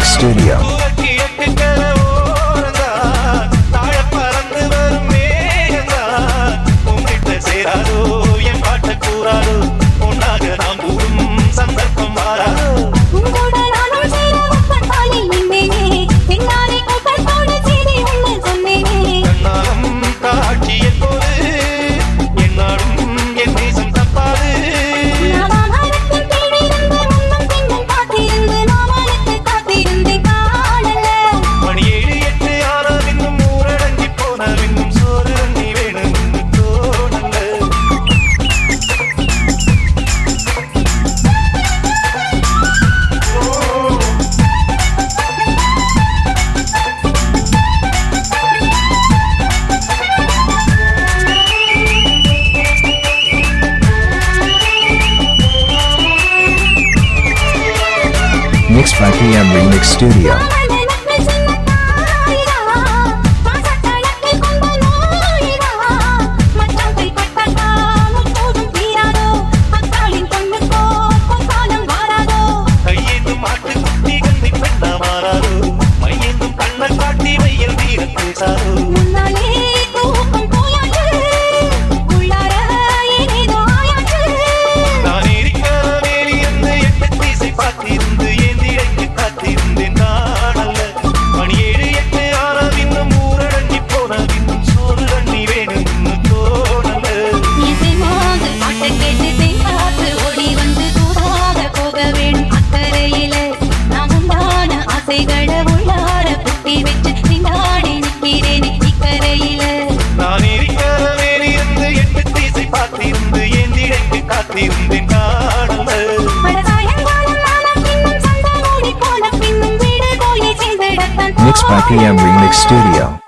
Studio. Remix by PM Remix Studio. மையெங்கும் கண்ணல் காட்டி வையல் வீரத்தில் சாரும் Mix Mixed by PM Remix Studio.